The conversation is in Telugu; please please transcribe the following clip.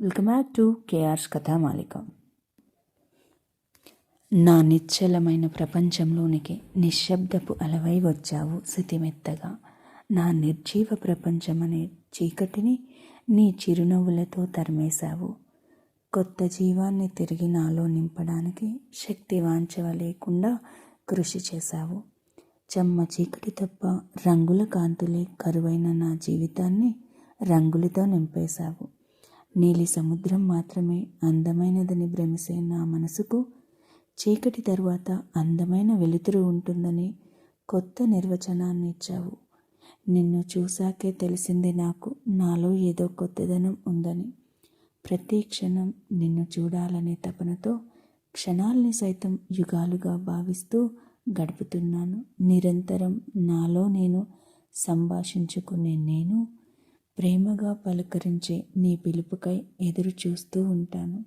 Welcome back to KR's Kathamalika. నా నిశ్చలమైన ప్రపంచంలోనికి నిశ్శబ్దపు అలవై వచ్చావు శృతిమెత్తగా నా నిర్జీవ ప్రపంచమనే చీకటిని నీ చిరునవ్వులతో తరిమేశావు. కొత్త జీవాన్ని తిరిగి నాలో నింపడానికి శక్తి వాంచవలేకుండా కృషి చేశావు. చెమ్మ చీకటి తప్ప రంగుల కాంతులే కరువైన నా జీవితాన్ని రంగులతో నింపేశావు. నీలి సముద్రం మాత్రమే అందమైనదని భ్రమిసే నా మనసుకు చీకటి తరువాత అందమైన వెలుతురు ఉంటుందని కొత్త నిర్వచనాన్ని ఇచ్చావు. నిన్ను చూశాకే తెలిసింది నాకు నాలో ఏదో కొత్తదనం ఉందని. ప్రతి క్షణం నిన్ను చూడాలనే తపనతో క్షణాల్ని సైతం యుగాలుగా భావిస్తూ గడుపుతున్నాను. నిరంతరం నాలో నేను సంభాషించుకునే నేను ప్రేమగా పలకరించే నీ పిలుపుకై ఎదురు చూస్తూ ఉంటాను.